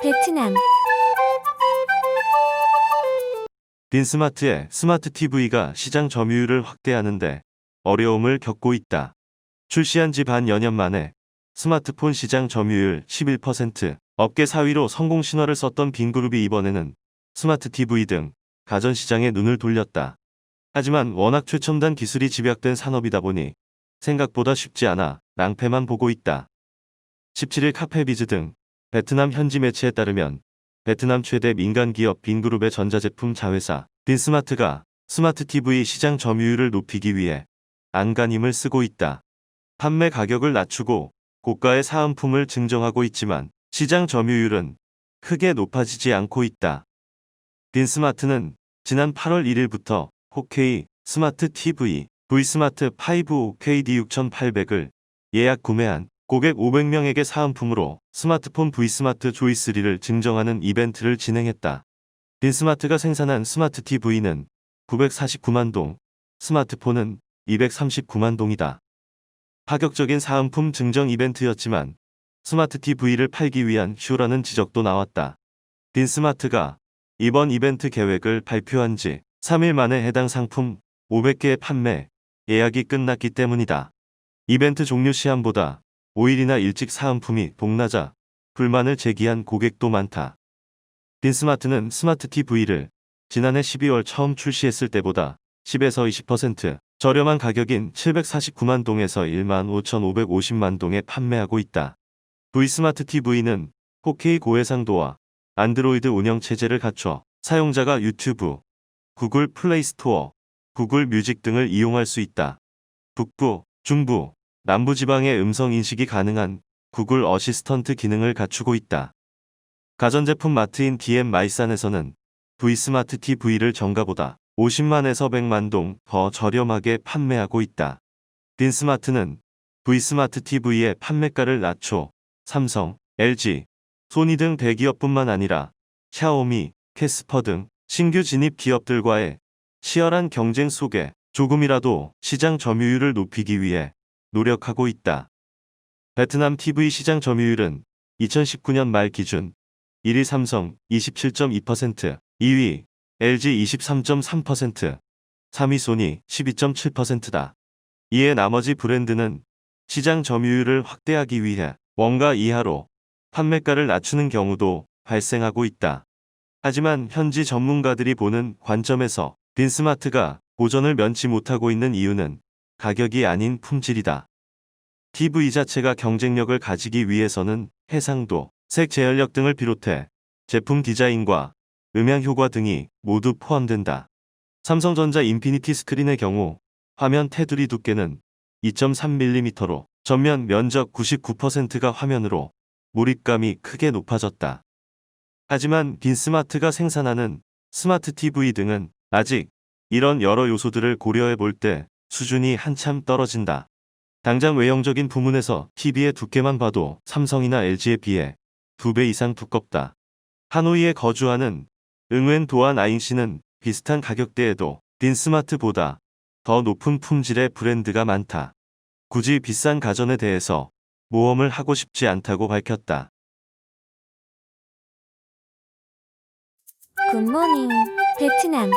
베트남 빈스마트의 스마트 TV가 시장 점유율을 확대하는데 어려움을 겪고 있다. 출시한 지 반여년 만에 스마트폰 시장 점유율 11%, 업계 4위로 성공 신화를 썼던 빈그룹이 이번에는 스마트 TV 등 가전 시장에 눈을 돌렸다. 하지만 워낙 최첨단 기술이 집약된 산업이다 보니 생각보다 쉽지 않아 낭패만 보고 있다. 17일 카페비즈 등 베트남 현지 매체에 따르면 베트남 최대 민간 기업 빈그룹의 전자제품 자회사 빈스마트가 스마트 TV 시장 점유율을 높이기 위해 안간힘을 쓰고 있다. 판매 가격을 낮추고 고가의 사은품을 증정하고 있지만 시장 점유율은 크게 높아지지 않고 있다. 빈스마트는 지난 8월 1일부터 4K 스마트 TV V스마트 5 KD 6800을 예약 구매한 고객 500명에게 사은품으로 스마트폰 V스마트 조이3를 증정하는 이벤트를 진행했다. 빈스마트가 생산한 스마트 TV는 949만 동, 스마트폰은 239만 동이다. 파격적인 사은품 증정 이벤트였지만 스마트 TV를 팔기 위한 쇼라는 지적도 나왔다. 빈스마트가 이번 이벤트 계획을 발표한 지 3일 만에 해당 상품 500개의 판매, 예약이 끝났기 때문이다. 이벤트 종료 시한보다 5일이나 일찍 사은품이 동나자 불만을 제기한 고객도 많다. 빈스마트는 스마트 TV를 지난해 12월 처음 출시했을 때보다 10에서 20% 저렴한 가격인 749만 동에서 1만 5,550만 동에 판매하고 있다. V스마트 TV는 4K 고해상도와 안드로이드 운영 체제를 갖춰 사용자가 유튜브, 구글 플레이 스토어, 구글 뮤직 등을 이용할 수 있다. 북부, 중부, 남부지방의 음성 인식이 가능한 구글 어시스턴트 기능을 갖추고 있다. 가전제품 마트인 DM 마이산에서는 V스마트 TV를 정가보다 50만에서 100만 동 더 저렴하게 판매하고 있다. 빈스마트는 V스마트 TV의 판매가를 낮춰 삼성, LG, 소니 등 대기업뿐만 아니라 샤오미, 캐스퍼 등 신규 진입 기업들과의 치열한 경쟁 속에 조금이라도 시장 점유율을 높이기 위해 노력하고 있다. 베트남 TV 시장 점유율은 2019년 말 기준 1위 삼성 27.2%, 2위 LG 23.3%, 3위 소니 12.7%다. 이에 나머지 브랜드는 시장 점유율을 확대하기 위해 원가 이하로 판매가를 낮추는 경우도 발생하고 있다. 하지만 현지 전문가들이 보는 관점에서 빈스마트가 고전을 면치 못하고 있는 이유는 가격이 아닌 품질이다. TV 자체가 경쟁력을 가지기 위해서는 해상도, 색 제어력 등을 비롯해 제품 디자인과 음향 효과 등이 모두 포함된다. 삼성전자 인피니티 스크린의 경우 화면 테두리 두께는 2.3mm로 전면 면적 99%가 화면으로 몰입감이 크게 높아졌다. 하지만 빈스마트가 생산하는 스마트 TV 등은 아직 이런 여러 요소들을 고려해 볼 때 수준이 한참 떨어진다. 당장 외형적인 부문에서 TV의 두께만 봐도 삼성이나 LG에 비해 두 배 이상 두껍다. 하노이에 거주하는 응웬 도안 아잉 씨는 비슷한 가격대에도 빈스마트보다 더 높은 품질의 브랜드가 많다. 굳이 비싼 가전에 대해서 모험을 하고 싶지 않다고 밝혔다. 굿모닝 베트남